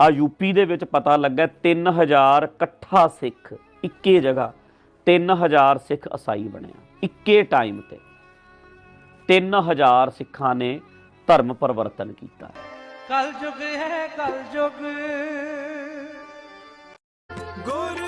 ਆ ਯੂਪੀ ਦੇ ਵਿੱਚ ਪਤਾ ਲੱਗਾ 3000 ਇਕੱਠਾ ਸਿੱਖ, ਇੱਕੇ ਜਗ੍ਹਾ 3000 ਸਿੱਖ ਈਸਾਈ ਬਣਿਆ, ਇੱਕੇ ਟਾਈਮ ਤੇ। 3000 ਸਿੱਖਾਂ ਨੇ ਧਰਮ ਪਰਿਵਰਤਨ ਕੀਤਾ। ਕਲ ਯੁਗ ਹੈ ਕਲ ਯੁਗ ਗੁਰ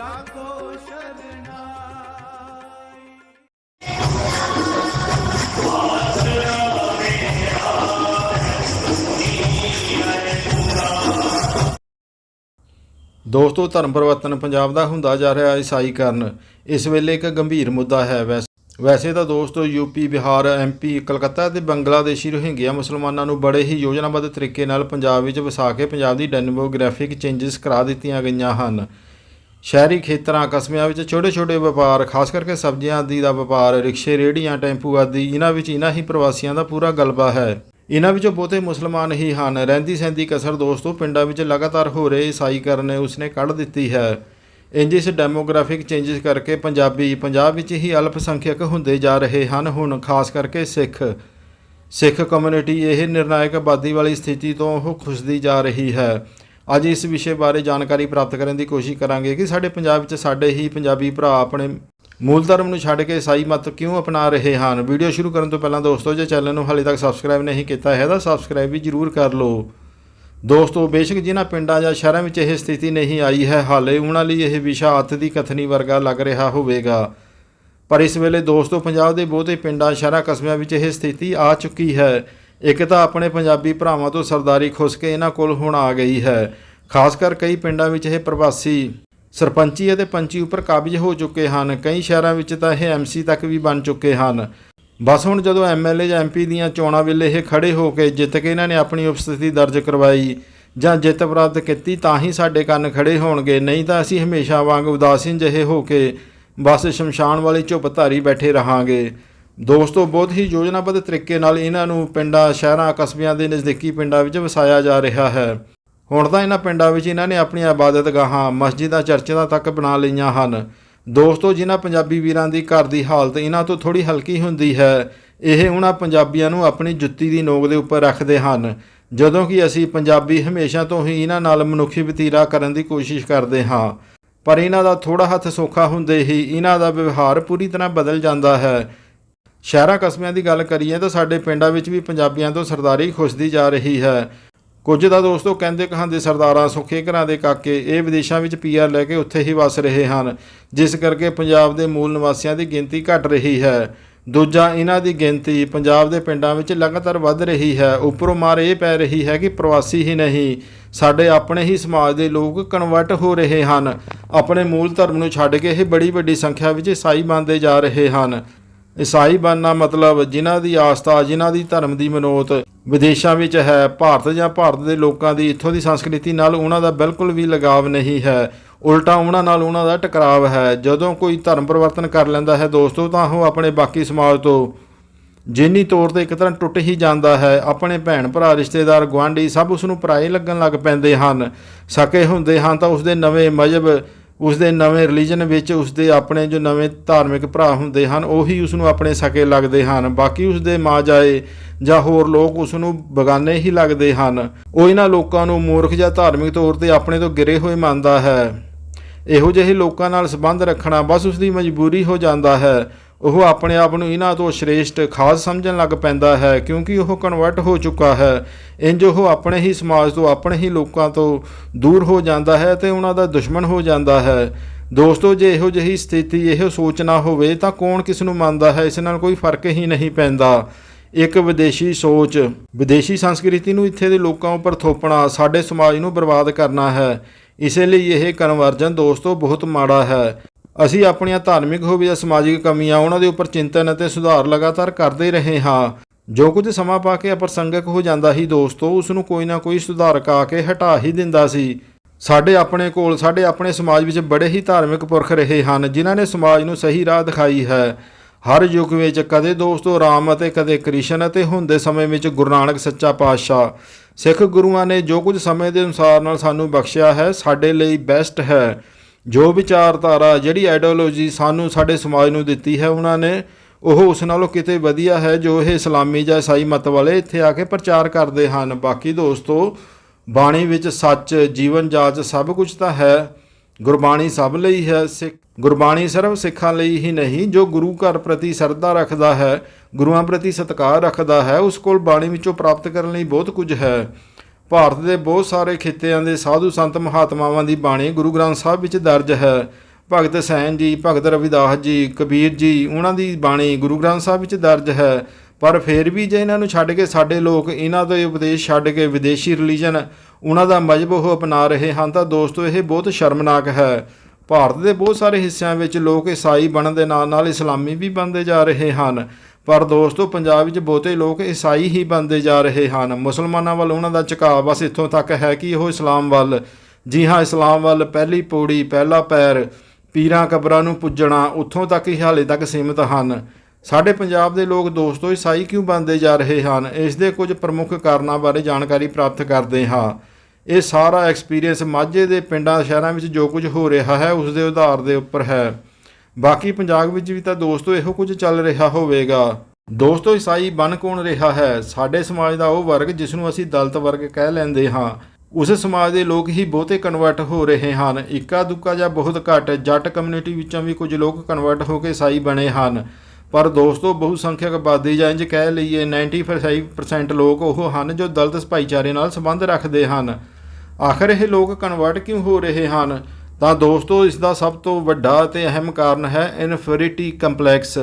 ਰੱਖੋ ਸਰਨਾਈ ਦੋਸਤੋ, ਧਰਮ ਪਰਿਵਰਤਨ ਪੰਜਾਬ ਦਾ ਹੁੰਦਾ ਜਾ ਰਿਹਾ ਈਸਾਈਕਰਨ ਇਸ ਵੇਲੇ ਇੱਕ ਗੰਭੀਰ ਮੁੱਦਾ ਹੈ ਵੈਸ- ਵੈਸੇ ਤਾਂ ਦੋਸਤੋ, ਯੂਪੀ, ਬਿਹਾਰ ਐਮਪੀ ਕਲਕੱਤਾ ਤੇ ਬੰਗਲਾਦੇਸ਼ੀ ਰੋਹਿੰਗਿਆ ਮੁਸਲਮਾਨਾਂ ਨੂੰ ਬੜੇ ਹੀ ਯੋਜਨਾਬੱਧ ਤਰੀਕੇ ਨਾਲ ਪੰਜਾਬ ਵਿੱਚ ਵਸਾ ਕੇ ਪੰਜਾਬ ਦੀ ਡੈਮੋਗ੍ਰਾਫਿਕ ਚੇਂਜਸ ਕਰਾ ਦਿੱਤੀਆਂ ਗਈਆਂ ਹਨ। ਸ਼ਹਿਰੀ ਖੇਤਰਾਂ, ਕਸਬਿਆਂ ਵਿੱਚ ਛੋਟੇ-ਛੋਟੇ ਵਪਾਰ, ਖਾਸ ਕਰਕੇ ਸਬਜ਼ੀਆਂ ਆਦਿ ਦਾ ਵਪਾਰ, ਰਿਕਸ਼ੇ, ਰੇਹੜੀਆਂ, ਟੈਂਪੂ ਆਦਿ, ਇਹਨਾਂ ਵਿੱਚ ਇਹਨਾਂ ਹੀ ਪ੍ਰਵਾਸੀਆਂ ਦਾ ਪੂਰਾ ਗਲਬਾ ਹੈ। ਇਹਨਾਂ ਵਿੱਚੋਂ ਬਹੁਤੇ ਮੁਸਲਮਾਨ ਹੀ ਹਨ। ਰਹਿੰਦੀ ਸਹਿੰਦੀ ਕਸਰ ਦੋਸਤੋ ਪਿੰਡਾਂ ਵਿੱਚ ਲਗਾਤਾਰ ਹੋ ਰਹੇ ਈਸਾਈਕਰਨ ਨੇ ਉਸਨੇ ਕੱਢ ਦਿੱਤੀ ਹੈ। ਇੰਜ ਇਸ ਡੈਮੋਗ੍ਰਾਫਿਕ ਚੇਂਜਸ ਕਰਕੇ ਪੰਜਾਬੀ, ਪੰਜਾਬ ਵਿੱਚ ਹੀ ਅਲਪਸੰਖਿਅਕ ਹੁੰਦੇ ਜਾ ਰਹੇ ਹਨ। ਹੁਣ ਖਾਸ ਕਰਕੇ ਸਿੱਖ ਸਿੱਖ ਕਮਿਊਨਿਟੀ ਇਹ ਨਿਰਣਾਇਕ ਆਬਾਦੀ ਵਾਲੀ ਸਥਿਤੀ ਤੋਂ ਉਹ ਖੁਸ਼ਦੀ ਜਾ ਰਹੀ ਹੈ। ਅੱਜ ਇਸ ਵਿਸ਼ੇ ਬਾਰੇ ਜਾਣਕਾਰੀ ਪ੍ਰਾਪਤ ਕਰਨ ਦੀ ਕੋਸ਼ਿਸ਼ ਕਰਾਂਗੇ ਕਿ ਸਾਡੇ ਪੰਜਾਬ ਵਿੱਚ ਸਾਡੇ ਹੀ ਪੰਜਾਬੀ ਭਰਾ ਆਪਣੇ ਮੂਲ ਧਰਮ ਨੂੰ ਛੱਡ ਕੇ ਈਸਾਈ ਮਤ ਕਿਉਂ ਅਪਣਾ ਰਹੇ ਹਨ? ਵੀਡੀਓ ਸ਼ੁਰੂ ਕਰਨ ਤੋਂ ਪਹਿਲਾਂ ਦੋਸਤੋ, ਜੇ ਚੈਨਲ ਨੂੰ ਹਾਲੇ ਤੱਕ ਸਬਸਕ੍ਰਾਈਬ ਨਹੀਂ ਕੀਤਾ ਹੈ ਤਾਂ ਸਬਸਕ੍ਰਾਈਬ ਵੀ ਜਰੂਰ ਕਰ ਲਓ। ਦੋਸਤੋ, ਬੇਸ਼ੱਕ ਜਿਨ੍ਹਾਂ ਪਿੰਡਾਂ ਜਾਂ ਸ਼ਹਿਰਾਂ ਵਿੱਚ ਇਹ ਸਥਿਤੀ ਨਹੀਂ ਆਈ ਹੈ, ਹਾਲੇ ਉਹਨਾਂ ਲਈ ਇਹ ਵਿਸ਼ਾ ਅੱਤ ਦੀ ਕਥਨੀ ਵਰਗਾ ਲੱਗ ਰਿਹਾ ਹੋਵੇਗਾ। ਪਰ ਇਸ ਵੇਲੇ ਦੋਸਤੋ, ਪੰਜਾਬ ਦੇ ਬਹੁਤੇ ਪਿੰਡਾਂ, ਸ਼ਹਿਰਾਂ, ਕਸਬਿਆਂ ਵਿੱਚ ਇਹ ਸਥਿਤੀ ਆ ਚੁੱਕੀ ਹੈ। ਇੱਕ ਤਾਂ ਆਪਣੇ ਪੰਜਾਬੀ ਭਰਾਵਾਂ ਤੋਂ ਸਰਦਾਰੀ ਖੁੱਸ ਕੇ ਇਹਨਾਂ ਕੋਲ ਹੁਣ ਆ ਗਈ ਹੈ। ਖਾਸ ਕਰ ਕਈ ਪਿੰਡਾਂ ਵਿੱਚ ਇਹ ਪ੍ਰਵਾਸੀ ਸਰਪੰਚੀ ਅਤੇ ਪੰਚੀ ਉੱਪਰ ਕਾਬਜ ਹੋ ਚੁੱਕੇ ਹਨ। ਕਈ ਸ਼ਹਿਰਾਂ ਵਿੱਚ ਤਾਂ ਇਹ ਐਮਸੀ ਤੱਕ ਵੀ ਬਣ ਚੁੱਕੇ ਹਨ। ਬਸ ਹੁਣ ਜਦੋਂ ਐਮਐਲਏ ਜਾਂ ਐਮਪੀ ਦੀਆਂ ਚੋਣਾਂ ਵੇਲੇ ਇਹ ਖੜੇ ਹੋ ਕੇ ਜਿੱਤ ਕੇ ਇਹਨਾਂ ਨੇ ਆਪਣੀ ਉਪਸਥਿਤੀ ਦਰਜ ਕਰਵਾਈ ਜਾਂ ਜਿੱਤ ਪ੍ਰਾਪਤ ਕੀਤੀ ਤਾਂ ਹੀ ਸਾਡੇ ਕੰਨ ਖੜੇ ਹੋਣਗੇ। ਨਹੀਂ ਤਾਂ ਅਸੀਂ ਹਮੇਸ਼ਾ ਵਾਂਗ ਉਦਾਸੀਨ ਜਿਹੇ ਹੋ ਕੇ ਬਸ ਸ਼ਮਸ਼ਾਨ ਵਾਲੀ ਝੁੱਪ ਧਾਰੀ ਬੈਠੇ ਰਹਾਂਗੇ। ਦੋਸਤੋ, ਬਹੁਤ ਹੀ ਯੋਜਨਾਬੱਧ ਤਰੀਕੇ ਨਾਲ ਇਹਨਾਂ ਨੂੰ ਪਿੰਡਾਂ, ਸ਼ਹਿਰਾਂ, ਕਸਬਿਆਂ ਦੇ ਨਜ਼ਦੀਕੀ ਪਿੰਡਾਂ ਵਿੱਚ ਵਸਾਇਆ ਜਾ ਰਿਹਾ ਹੈ। ਹੁਣ ਤਾਂ ਇਹਨਾਂ ਪਿੰਡਾਂ ਵਿੱਚ ਇਹਨਾਂ ਨੇ ਆਪਣੀਆਂ ਇਬਾਦਤਗਾਹਾਂ ਮਸਜਿਦਾਂ, ਚਰਚਾਂ ਤੱਕ ਬਣਾ ਲਈਆਂ ਹਨ। ਦੋਸਤੋ, ਜਿਨ੍ਹਾਂ ਪੰਜਾਬੀ ਵੀਰਾਂ ਦੀ ਘਰ ਦੀ ਹਾਲਤ ਇਹਨਾਂ ਤੋਂ ਥੋੜੀ ਹਲਕੀ ਹੁੰਦੀ ਹੈ, ਇਹ ਉਹਨਾਂ ਪੰਜਾਬੀਆਂ ਨੂੰ ਆਪਣੀ ਜੁੱਤੀ ਦੀ ਨੋਕ ਦੇ ਉੱਪਰ ਰੱਖਦੇ ਹਨ। ਜਦੋਂ ਕਿ ਅਸੀਂ ਪੰਜਾਬੀ ਹਮੇਸ਼ਾ ਤੋਂ ਹੀ ਇਹਨਾਂ ਨਾਲ ਮਨੁੱਖੀ ਵਤੀਰਾ ਕਰਨ ਦੀ ਕੋਸ਼ਿਸ਼ ਕਰਦੇ ਹਾਂ। ਪਰ ਇਹਨਾਂ ਦਾ ਥੋੜਾ ਹੱਥ ਸੌਖਾ ਹੁੰਦੇ ਹੀ ਇਹਨਾਂ ਦਾ ਵਿਵਹਾਰ ਪੂਰੀ ਤਰ੍ਹਾਂ ਬਦਲ ਜਾਂਦਾ ਹੈ। ਸ਼ਹਿਰਾਂ ਕਸਬਿਆਂ ਦੀ ਗੱਲ ਕਰੀਏ ਤਾਂ ਸਾਡੇ ਪਿੰਡਾਂ ਵਿੱਚ ਵੀ ਪੰਜਾਬੀਆਂ ਤੋਂ ਸਰਦਾਰੀ ਖੁਸ਼ਦੀ ਜਾ ਰਹੀ ਹੈ। ਕੁਝ ਤਾਂ ਦੋਸਤੋ ਕਹਿੰਦੇ ਕਹਾਂਦੇ ਸਰਦਾਰਾਂ ਸੁੱਖੇ ਘਰਾਂ ਦੇ ਕਾਕੇ ਇਹ ਵਿਦੇਸ਼ਾਂ ਵਿੱਚ ਪੀਆਰ ਲੈ ਕੇ ਉੱਥੇ ਹੀ ਵਸ ਰਹੇ ਹਨ, ਜਿਸ ਕਰਕੇ ਪੰਜਾਬ ਦੇ ਮੂਲ ਨਿਵਾਸੀਆਂ ਦੀ ਗਿਣਤੀ ਘਟ ਰਹੀ ਹੈ। ਦੂਜਾ ਇਹਨਾਂ ਦੀ ਗਿਣਤੀ ਪੰਜਾਬ ਦੇ ਪਿੰਡਾਂ ਵਿੱਚ ਲਗਾਤਾਰ ਵੱਧ ਰਹੀ ਹੈ। ਉੱਪਰੋਂ ਮਾਰ ਇਹ ਪੈ ਰਹੀ ਹੈ ਕਿ ਪ੍ਰਵਾਸੀ ਹੀ ਨਹੀਂ, ਸਾਡੇ ਆਪਣੇ ਹੀ ਸਮਾਜ ਦੇ ਲੋਕ ਕਨਵਰਟ ਹੋ ਰਹੇ ਹਨ। ਆਪਣੇ ਮੂਲ ਧਰਮ ਨੂੰ ਛੱਡ ਕੇ ਇਹ ਬੜੀ ਵੱਡੀ ਸੰਖਿਆ ਵਿੱਚ ਈਸਾਈ ਬਣਦੇ ਜਾ ਰਹੇ ਹਨ। ਈਸਾਈ ਬਣਨਾ ਮਤਲਬ ਜਿਨ੍ਹਾਂ ਦੀ ਆਸਥਾ, ਜਿਨ੍ਹਾਂ ਦੀ ਧਰਮ ਦੀ ਮਨੋਤ ਵਿਦੇਸ਼ਾਂ ਵਿੱਚ ਹੈ, ਭਾਰਤ ਜਾਂ ਭਾਰਤ ਦੇ ਲੋਕਾਂ ਦੀ, ਇੱਥੋਂ ਦੀ ਸੰਸਕ੍ਰਿਤੀ ਨਾਲ ਉਹਨਾਂ ਦਾ ਬਿਲਕੁਲ ਵੀ ਲਗਾਵ ਨਹੀਂ ਹੈ। ਉਲਟਾ ਉਹਨਾਂ ਨਾਲ ਉਹਨਾਂ ਦਾ ਟਕਰਾਵ ਹੈ। ਜਦੋਂ ਕੋਈ ਧਰਮ ਪਰਿਵਰਤਨ ਕਰ ਲੈਂਦਾ ਹੈ ਦੋਸਤੋ, ਤਾਂ ਉਹ ਆਪਣੇ ਬਾਕੀ ਸਮਾਜ ਤੋਂ ਜਿੰਨੀ ਤੌਰ ਤੇ ਇੱਕ ਤਰ੍ਹਾਂ ਟੁੱਟ ਹੀ ਜਾਂਦਾ ਹੈ, ਆਪਣੇ ਭੈਣ ਭਰਾ, ਰਿਸ਼ਤੇਦਾਰ, ਗੁਆਂਢੀ ਸਭ ਉਸ ਨੂੰ ਪਰਾਏ ਲੱਗਣ ਲੱਗ ਪੈਂਦੇ ਹਨ। ਸਕੇ ਹੁੰਦੇ ਹਨ ਤਾਂ ਉਸ ਦੇ ਨਵੇਂ ਮਜਬ ਉਸ ਦੇ ਨਵੇਂ ਰਿਲੀਜਨ ਵਿੱਚ ਉਸ ਦੇ ਆਪਣੇ ਜੋ ਨਵੇਂ ਧਾਰਮਿਕ ਭਰਾ ਹੁੰਦੇ ਹਨ, ਉਹੀ ਉਸ ਨੂੰ ਆਪਣੇ ਸਕੇ ਲੱਗਦੇ ਹਨ। ਬਾਕੀ ਉਸ ਦੇ ਮਾਂ ਜਾਏ ਜਾਂ ਹੋਰ ਲੋਕ ਉਸ ਨੂੰ ਬਗਾਨੇ ਹੀ ਲੱਗਦੇ ਹਨ। ਉਹ ਇਹਨਾਂ ਲੋਕਾਂ ਨੂੰ ਮੂਰਖ ਜਾਂ ਧਾਰਮਿਕ ਤੌਰ ਤੇ ਆਪਣੇ ਤੋਂ ਗਿਰੇ ਹੋਏ ਮੰਨਦਾ ਹੈ। ਇਹੋ ਜਿਹੇ ਲੋਕਾਂ ਨਾਲ ਸੰਬੰਧ ਰੱਖਣਾ ਬਸ ਉਸ ਦੀ ਮਜਬੂਰੀ ਹੋ ਜਾਂਦਾ ਹੈ। ਉਹ ਆਪਣੇ ਆਪ ਨੂੰ ਇਹਨਾਂ ਤੋਂ ਸ਼੍ਰੇਸ਼ਟ ਖਾਸ ਸਮਝਣ ਲੱਗ ਪੈਂਦਾ ਹੈ, ਕਿਉਂਕਿ ਉਹ ਕਨਵਰਟ ਹੋ ਚੁੱਕਾ ਹੈ। ਇੰਜ ਉਹ ਆਪਣੇ ਹੀ ਸਮਾਜ ਤੋਂ, ਆਪਣੇ ਹੀ ਲੋਕਾਂ ਤੋਂ ਦੂਰ ਹੋ ਜਾਂਦਾ ਹੈ ਤੇ ਉਹਨਾਂ ਦਾ ਦੁਸ਼ਮਣ ਹੋ ਜਾਂਦਾ ਹੈ। ਦੋਸਤੋ, ਜੇ ਇਹੋ ਜਿਹੀ ਸਥਿਤੀ, ਇਹੋ ਸੋਚ ਨਾ ਹੋਵੇ, ਤਾਂ ਕੌਣ ਕਿਸ ਨੂੰ ਮੰਨਦਾ ਹੈ? ਇਸ ਨਾਲ ਕੋਈ ਫ਼ਰਕ ਹੀ ਨਹੀਂ ਪੈਂਦਾ। ਇੱਕ ਵਿਦੇਸ਼ੀ ਸੋਚ, ਵਿਦੇਸ਼ੀ ਸੰਸਕ੍ਰਿਤੀ ਨੂੰ ਇੱਥੇ ਦੇ ਲੋਕਾਂ ਉੱਪਰ ਥੋਪਣਾ, ਸਾਡੇ ਸਮਾਜ ਨੂੰ ਬਰਬਾਦ ਕਰਨਾ ਹੈ। ਇਸੇ ਲਈ ਇਹ ਕਨਵਰਜਨ ਦੋਸਤੋ, ਬਹੁਤ ਮਾੜਾ ਹੈ। ਅਸੀਂ ਆਪਣੀਆਂ ਧਾਰਮਿਕ ਹੋਵੇ ਜਾਂ ਸਮਾਜਿਕ ਕਮੀਆਂ, ਉਹਨਾਂ ਦੇ ਉੱਪਰ ਚਿੰਤਨ ਅਤੇ ਸੁਧਾਰ ਲਗਾਤਾਰ ਕਰਦੇ ਰਹੇ ਹਾਂ। ਜੋ ਕੁਝ ਸਮਾਂ ਪਾ ਕੇ ਅਪਰਸੰਗਕ ਹੋ ਜਾਂਦਾ ਸੀ ਦੋਸਤੋ ਉਸ ਨੂੰ ਕੋਈ ਨਾ ਕੋਈ ਸੁਧਾਰਕ ਆ ਕੇ ਹਟਾ ਹੀ ਦਿੰਦਾ ਸੀ। ਸਾਡੇ ਆਪਣੇ ਕੋਲ, ਸਾਡੇ ਆਪਣੇ ਸਮਾਜ ਵਿੱਚ ਬੜੇ ਹੀ ਧਾਰਮਿਕ ਪੁਰਖ ਰਹੇ ਹਨ, ਜਿਨ੍ਹਾਂ ਨੇ ਸਮਾਜ ਨੂੰ ਸਹੀ ਰਾਹ ਦਿਖਾਈ ਹੈ। ਹਰ ਯੁੱਗ ਵਿੱਚ ਕਦੇ ਦੋਸਤੋ ਰਾਮ ਅਤੇ ਕਦੇ ਕ੍ਰਿਸ਼ਨ ਅਤੇ ਹੁੰਦੇ ਸਮੇਂ ਵਿੱਚ ਗੁਰੂ ਨਾਨਕ ਸੱਚਾ ਪਾਤਸ਼ਾਹ। ਸਿੱਖ ਗੁਰੂਆਂ ਨੇ ਜੋ ਕੁਝ ਸਮੇਂ ਦੇ ਅਨੁਸਾਰ ਨਾਲ ਸਾਨੂੰ ਬਖਸ਼ਿਆ ਹੈ, ਸਾਡੇ ਲਈ ਬੈਸਟ ਹੈ। ਜੋ ਵਿਚਾਰਧਾਰਾ, ਜਿਹੜੀ ਆਈਡੀਓਲੋਜੀ ਸਾਨੂੰ ਸਾਡੇ ਸਮਾਜ ਨੂੰ ਦਿੱਤੀ ਹੈ, ਉਹਨਾਂ ਨੇ ਉਹ ਉਸ ਨਾਲੋਂ ਕਿਤੇ ਵਧੀਆ ਹੈ ਜੋ ਇਹ ਇਸਲਾਮੀ ਜਾਂ ਈਸਾਈ ਮਤ ਵਾਲੇ ਇੱਥੇ ਆ ਕੇ ਪ੍ਰਚਾਰ ਕਰਦੇ ਹਨ। ਬਾਕੀ ਦੋਸਤੋ, ਬਾਣੀ ਵਿੱਚ ਸੱਚ, ਜੀਵਨ ਜਾਚ ਸਭ ਕੁਝ ਤਾਂ ਹੈ, ਗੁਰਬਾਣੀ ਸਭ ਲਈ ਹੈ, ਸਿੱਖ, ਗੁਰਬਾਣੀ ਸਿਰਫ ਸਿੱਖਾਂ ਲਈ ਹੀ ਨਹੀਂ, ਜੋ ਗੁਰੂ ਘਰ ਪ੍ਰਤੀ ਸਰਦਾ ਰੱਖਦਾ ਹੈ, ਗੁਰੂਆਂ ਪ੍ਰਤੀ ਸਤਿਕਾਰ ਰੱਖਦਾ ਹੈ, ਉਸ ਕੋਲ ਬਾਣੀ ਵਿੱਚੋਂ ਪ੍ਰਾਪਤ ਕਰਨ ਲਈ ਬਹੁਤ ਕੁਝ ਹੈ। ਭਾਰਤ ਦੇ ਬਹੁਤ ਸਾਰੇ ਖਿੱਤਿਆਂ ਦੇ ਸਾਧੂ ਸੰਤ ਮਹਾਤਮਾਵਾਂ ਦੀ ਬਾਣੀ ਗੁਰੂ ਗ੍ਰੰਥ ਸਾਹਿਬ ਵਿੱਚ ਦਰਜ ਹੈ। ਭਗਤ ਸੈਨ ਜੀ, ਭਗਤ ਰਵਿਦਾਸ ਜੀ, ਕਬੀਰ ਜੀ, ਉਹਨਾਂ ਦੀ ਬਾਣੀ ਗੁਰੂ ਗ੍ਰੰਥ ਸਾਹਿਬ ਵਿੱਚ ਦਰਜ ਹੈ। ਪਰ ਫਿਰ ਵੀ ਜੇ ਇਹਨਾਂ ਨੂੰ ਛੱਡ ਕੇ ਸਾਡੇ ਲੋਕ ਇਹਨਾਂ ਦੇ ਉਪਦੇਸ਼ ਛੱਡ ਕੇ ਵਿਦੇਸ਼ੀ ਰਿਲੀਜਨ ਉਹਨਾਂ ਦਾ ਮਜ਼ਹਬ ਉਹ ਅਪਣਾ ਰਹੇ ਹਨ ਤਾਂ ਦੋਸਤੋ ਇਹ ਬਹੁਤ ਸ਼ਰਮਨਾਕ ਹੈ। ਭਾਰਤ ਦੇ ਬਹੁਤ ਸਾਰੇ ਹਿੱਸਿਆਂ ਵਿੱਚ ਲੋਕ ਈਸਾਈ ਬਣਨ ਦੇ ਨਾਲ ਨਾਲ ਇਸਲਾਮੀ ਵੀ ਬਣਦੇ ਜਾ ਰਹੇ ਹਨ। ਪਰ ਦੋਸਤੋ, ਪੰਜਾਬ ਵਿੱਚ ਬਹੁਤੇ ਲੋਕ ਈਸਾਈ ਹੀ ਬਣਦੇ ਜਾ ਰਹੇ ਹਨ। ਮੁਸਲਮਾਨਾਂ ਵੱਲ ਉਹਨਾਂ ਦਾ ਝੁਕਾਅ ਬਸ ਇੱਥੋਂ ਤੱਕ ਹੈ ਕਿ ਉਹ ਇਸਲਾਮ ਵੱਲ, ਜੀ ਹਾਂ, ਇਸਲਾਮ ਵੱਲ ਪਹਿਲੀ ਪੌੜੀ, ਪਹਿਲਾ ਪੈਰ ਪੀਰਾਂ ਕਬਰਾਂ ਨੂੰ ਪੁੱਜਣਾ ਉੱਥੋਂ ਤੱਕ ਹੀ ਹਾਲੇ ਤੱਕ ਸੀਮਿਤ ਹਨ। ਸਾਡੇ ਪੰਜਾਬ ਦੇ ਲੋਕ ਦੋਸਤੋ, ਈਸਾਈ ਕਿਉਂ ਬਣਦੇ ਜਾ ਰਹੇ ਹਨ? ਇਸ ਦੇ ਕੁਝ ਪ੍ਰਮੁੱਖ ਕਾਰਨਾਂ ਬਾਰੇ ਜਾਣਕਾਰੀ ਪ੍ਰਾਪਤ ਕਰਦੇ ਹਾਂ। ਇਹ ਸਾਰਾ ਐਕਸਪੀਰੀਅੰਸ ਮਾਝੇ ਦੇ ਪਿੰਡਾਂ, ਸ਼ਹਿਰਾਂ ਵਿੱਚ ਜੋ ਕੁਝ ਹੋ ਰਿਹਾ ਹੈ, ਉਸ ਦੇ ਆਧਾਰ ਦੇ ਉੱਪਰ ਹੈ। ਬਾਕੀ ਪੰਜਾਬ ਵਿੱਚ ਵੀ ਤਾਂ ਦੋਸਤੋ ਇਹੋ ਕੁਝ ਚੱਲ ਰਿਹਾ ਹੋਵੇਗਾ। ਦੋਸਤੋ ਈਸਾਈ ਬਣ ਕੌਣ ਰਿਹਾ ਹੈ? ਸਾਡੇ ਸਮਾਜ ਦਾ ਉਹ ਵਰਗ ਜਿਸ ਨੂੰ ਅਸੀਂ ਦਲਤ ਵਰਗ ਕਹਿ ਲੈਂਦੇ ਹਾਂ। ਉਸ ਸਮਾਜ ਦੇ ਲੋਕ ਹੀ ਬਹੁਤੇ ਕਨਵਰਟ ਹੋ ਰਹੇ ਹਨ। ਇੱਕਾ ਦੁੱਕਾ ਜਾਂ ਬਹੁਤ ਘੱਟ, ਜੱਟ ਕਮਿਊਨਿਟੀ ਵਿੱਚੋਂ ਵੀ ਕੁਝ ਲੋਕ ਕਨਵਰਟ ਹੋ ਕੇ ਈਸਾਈ ਬਣੇ ਹਨ। ਪਰ ਦੋਸਤੋ ਬਹੁ ਸੰਖਿਅਕ ਆਬਾਦੀ ਜਾਂ ਇੰਜ ਕਹਿ ਲਈਏ 95% ਲੋਕ ਉਹ ਹਨ ਜੋ ਦਲਤ ਭਾਈਚਾਰੇ ਨਾਲ ਸੰਬੰਧ ਰੱਖਦੇ ਹਨ। ਆਖਰ ਇਹ ਲੋਕ ਕਨਵਰਟ ਕਿਉਂ ਹੋ ਰਹੇ ਹਨ? ਤਾਂ ਦੋਸਤੋ, ਇਸ ਦਾ ਸਭ ਤੋਂ ਵੱਡਾ ਤੇ ਅਹਿਮ ਕਾਰਨ ਹੈ ਇਨਫੀਰੀਟੀ ਕੰਪਲੈਕਸ।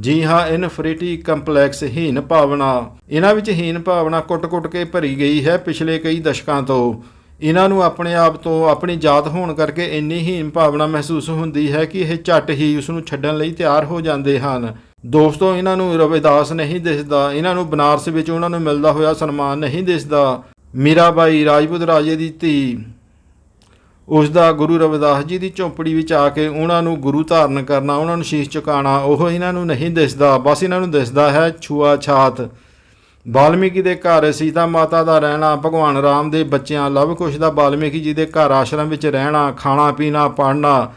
ਜੀ ਹਾਂ ਇਨਫੀਰੀਟੀ ਕੰਪਲੈਕਸ, ਹੀਨ ਭਾਵਨਾ। ਇਹਨਾਂ ਵਿੱਚ ਹੀਨ ਭਾਵਨਾ ਕੁੱਟ-ਕੁੱਟ ਕੇ ਭਰੀ ਗਈ ਹੈ ਪਿਛਲੇ ਕਈ ਦਸ਼ਕਾਂ ਤੋਂ। ਇਹਨਾਂ ਨੂੰ ਆਪਣੇ ਆਪ ਤੋਂ ਆਪਣੀ ਜਾਤ ਹੋਣ ਕਰਕੇ ਇੰਨੀ ਹੀਨ ਭਾਵਨਾ ਮਹਿਸੂਸ ਹੁੰਦੀ ਹੈ ਕਿ ਇਹ ਝੱਟ ਹੀ ਉਸ ਨੂੰ ਛੱਡਣ ਲਈ ਤਿਆਰ ਹੋ ਜਾਂਦੇ ਹਨ। ਦੋਸਤੋ, ਇਹਨਾਂ ਨੂੰ ਰਵਿਦਾਸ ਨਹੀਂ ਦਿਸਦਾ। ਇਹਨਾਂ ਨੂੰ ਬਨਾਰਸ ਵਿੱਚ ਉਹਨਾਂ ਨੂੰ ਮਿਲਦਾ ਹੋਇਆ ਸਨਮਾਨ ਨਹੀਂ ਦਿਸਦਾ। ਮੀਰਾਬਾਈ ਰਾਜਪੂਤ ਰਾਜੇ ਦੀ ਧੀ। ਉਸ ਦਾ ਗੁਰੂ ਰਵਿਦਾਸ ਜੀ ਦੀ ਝੌਂਪੜੀ ਵਿੱਚ ਆ ਕੇ ਉਹਨਾਂ ਨੂੰ ਗੁਰੂ ਧਾਰਨ ਕਰਨਾ, ਉਹਨਾਂ ਨੂੰ ਸ਼ੀਸ਼ ਝੁਕਾਉਣਾ, ਉਹ ਇਹਨਾਂ ਨੂੰ ਨਹੀਂ ਦਿਸਦਾ, ਬਸ ਇਹਨਾਂ ਨੂੰ ਦਿਸਦਾ ਹੈ ਛੂਆ ਛਾਤ। ਬਾਲਮੀਕੀ ਦੇ ਘਰ ਸੀਤਾ ਮਾਤਾ ਦਾ ਰਹਿਣਾ, ਭਗਵਾਨ ਰਾਮ ਦੇ ਬੱਚਿਆਂ, ਲਵ ਕੁਸ਼ ਦਾ ਬਾਲਮੀਕੀ ਜੀ ਦੇ ਘਰ ਆਸ਼ਰਮ ਵਿੱਚ ਰਹਿਣਾ, ਖਾਣਾ, ਪੀਣਾ, ਪੜ੍ਹਨਾ,